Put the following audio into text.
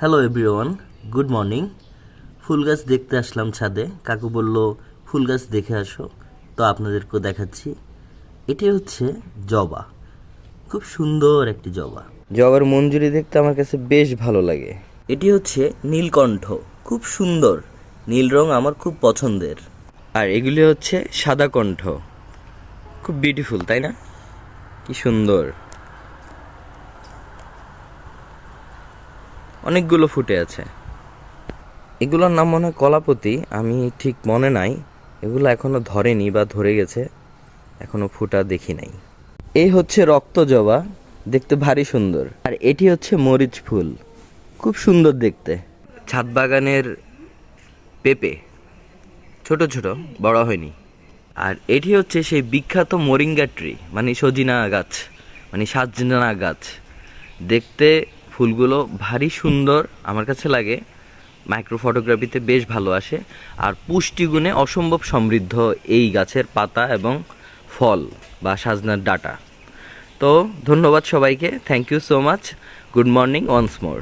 Hello everyone good morning ফুল গাছ দেখতে আসলাম ছাদে। কাকু বলল ফুল গাছ দেখে আসো। তো আপনাদেরকেও দেখাচ্ছি। এটি হচ্ছে জবা। খুব সুন্দর একটি জবা। জবার মঞ্জুরি দেখতে আমার কাছে বেশ ভালো লাগে। এটি হচ্ছে নীলকণ্ঠ। খুব সুন্দর। নীল রং আমার খুব পছন্দের। আর এগুলি হচ্ছে সাদা কণ্ঠ। খুব বিউটিফুল তাই না? কি সুন্দর। অনেকগুলো ফুটে আছে। এগুলোর নাম মনে হয় কলাপতি, আমি ঠিক মনে নাই। এগুলো এখনও ধরেনি বা ধরে গেছে, এখনও ফুটা দেখি নাই। এই হচ্ছে রক্ত জবা, দেখতে ভারী সুন্দর। আর এটি হচ্ছে মরিচ ফুল, খুব সুন্দর দেখতে। ছাদ বাগানের পেঁপে, ছোট ছোট, বড় হয়নি। আর এটি হচ্ছে সেই বিখ্যাত মোরিঙ্গা ট্রি মানে সজিনা গাছ মানে সাজনা গাছ। দেখতে ফুলগুলো ভারী সুন্দর আমার কাছে লাগে। মাইক্রো ফটোগ্রাফিতে বেশ ভালো আসে। আর পুষ্টিগুণে অসম্ভব সমৃদ্ধ এই গাছের পাতা এবং ফল বা সাজনার ডাটা। তো ধন্যবাদ সবাইকে। Thank you so much good morning once more